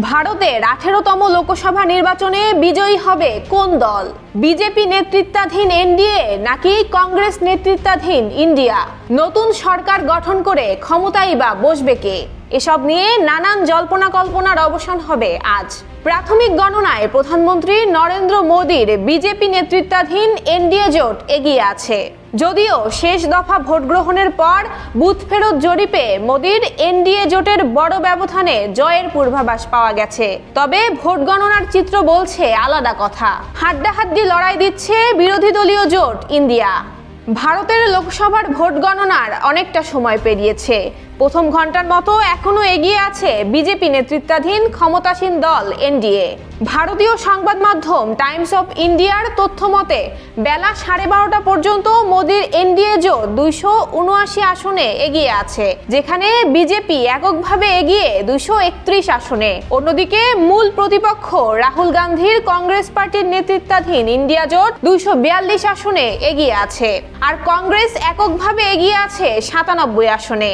ভারতের আঠেরোতম লোকসভা নির্বাচনে বিজয়ী হবে কোন দল? বিজেপি নেতৃত্বাধীন এনডিএ নাকি কংগ্রেস নেতৃত্বাধীন ইন্ডিয়া? নতুন সরকার গঠন করে ক্ষমতাই বা বসবে কে? এসব নিয়ে নানান জল্পনা কল্পনার অবসান হবে আজ। প্রাথমিক গণনায় প্রধানমন্ত্রী নরেন্দ্র মোদীর বিজেপি নেতৃত্বাধীন এনডিএ জোট এগিয়ে আছে। যদিও শেষ দফা ভোট গ্রহণের পর বুথ ফেরত জরিপে মোদীর এনডিএ জোটের বড় ব্যবধানে জয়ের পূর্বাভাস পাওয়া গেছে। তবে ভোট গণনার চিত্র বলছে আলাদা কথা। হাড্ডাহাড্ডি লড়াই দিচ্ছে বিরোধী দলীয় জোট ইন্ডিয়া। ভারতের লোকসভার ভোট গণনার অনেকটা সময় পেরিয়েছে। প্রথম ঘণ্টার মতো এখনও এগিয়ে আছে বিজেপি নেতৃত্বাধীন ক্ষমতাসীন দল এনডিএ। ভারতীয় সংবাদ মাধ্যম টাইমস অফ ইন্ডিয়ার তথ্য মতে, বেলা সাড়ে বারোটা পর্যন্ত মোদীর এনডিএ জোট দুইশো উনআশি আসনে এগিয়ে আছে, যেখানে বিজেপি এককভাবে এগিয়ে দুইশো একত্রিশ আসনে। অন্যদিকে মূল প্রতিপক্ষ রাহুল গান্ধীর কংগ্রেস পার্টির নেতৃত্বাধীন ইন্ডিয়া জোট দুইশো বিয়াল্লিশ আসনে এগিয়ে আছে। আর কংগ্রেস এককভাবে এগিয়ে আছে সাতানব্বই আসনে।